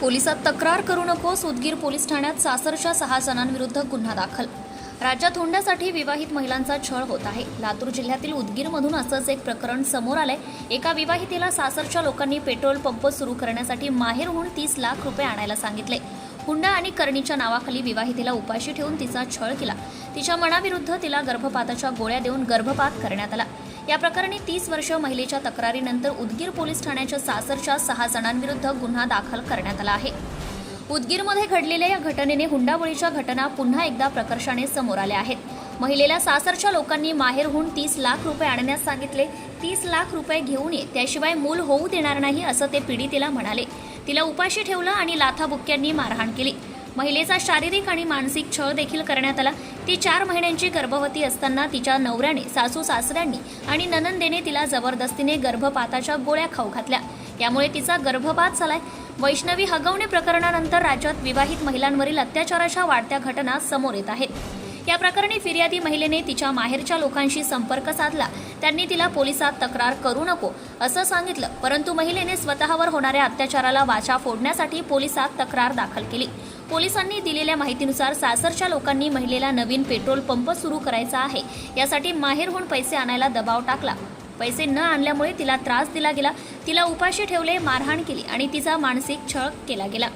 पोलिसात तक्रार करू नकोस उदगीर पोलीस ठाण्यात सासरच्या सहा जणांविरुद्ध गुन्हा दाखल. राज्यात हुंड्यासाठी विवाहित महिलांचा छळ होत आहे. लातूर जिल्ह्यातील उदगीरमधून असंच एक प्रकरण समोर आलंय. एका विवाहितेला सासरच्या लोकांनी पेट्रोल पंप सुरू करण्यासाठी माहेरहून तीस लाख रुपये आणायला सांगितले. हुंडा आणि करणीच्या नावाखाली विवाहितेला उपाशी ठेवून तिचा छळ केला. तिच्या मनाविरुद्ध तिला गर्भपाताच्या गोळ्या देऊन गर्भपात करण्यात आला. या प्रकरणी तीस वर्ष महिलेच्या तक्रारीनंतर उदगीर पोलीस ठाण्याच्या सासरच्या सहा जणांविरुद्ध गुन्हा दाखल करण्यात आला आहे. उदगीरमध्ये घडलेल्या या घटनेने हुंडाबळीच्या घटना पुन्हा एकदा प्रकर्षाने समोर आल्या आहेत. महिलेला सासरच्या लोकांनी माहेरहून तीस लाख रुपये आणण्यास सांगितले. तीस लाख रुपये घेऊन ये त्याशिवाय मूल होऊ देणार नाही असं ते पीडितेला म्हणाले. तिला उपाशी ठेवलं आणि लाथाबुक्क्यांनी मारहाण केली. महिलेचा शारीरिक आणि मानसिक छळ देखील करण्यात आला. ती चार महिन्यांची गर्भवती असताना तिच्या नवऱ्याने सासू सासऱ्यांनी आणि ननंदेने तिला जबरदस्तीने गर्भपाताच्या गोळ्या खाऊ घातल्या. यामुळे तिचा गर्भपात झालाय. वैष्णवी हगवणे प्रकरणानंतर राज्यात विवाहित महिलांवरील अत्याचाराच्या वाढत्या घटना समोर येत आहेत. या प्रकरणी फिर्यादी महिलेने तिच्या माहेरच्या लोकांशी संपर्क साधला. त्यांनी तिला पोलिसात तक्रार करू नको असं सांगितलं परंतु महिलेने स्वतःवर होणाऱ्या अत्याचाराला वाचा फोडण्यासाठी पोलिसात तक्रार दाखल केली. पोलिसांनी दिलेल्या माहितीनुसार सासरच्या लोकांनी महिलेला नवीन पेट्रोल पंप सुरू करायचा आहे. यासाठी माहेरहून पैसे आणायला दबाव टाकला. पैसे न आणल्यामुळे तिला त्रास दिला गेला. तिला उपाशी ठेवले मारहाण केली आणि तिचा मानसिक छळ केला गेला.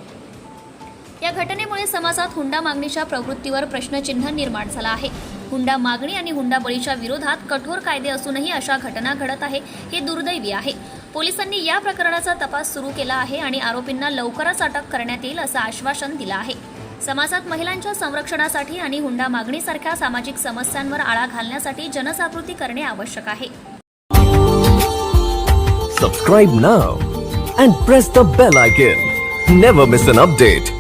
या घटनेमुळे समाजात हुंडा मागणीच्या प्रवृत्तीवर प्रश्नचिन्ह निर्माण झाला आहे. हुंडा मागणी आणि हुंडा बळीच्या विरोधात कठोर कायदे असूनही अशा घटना घडत आहे हे दुर्दैवी आहे. पोलिसांनी या प्रकरणाचा तपास सुरू केला आहे आणि आरोपींना लवकरच अटक करण्यात येईल असं आश्वासन दिलं आहे. समाजात महिलांच्या संरक्षणासाठी आणि हुंडा मागणीसारख्या सामाजिक समस्यांवर आळा घालण्यासाठी जनजागृती करणे आवश्यक आहे. Subscribe now and press the bell icon never miss an update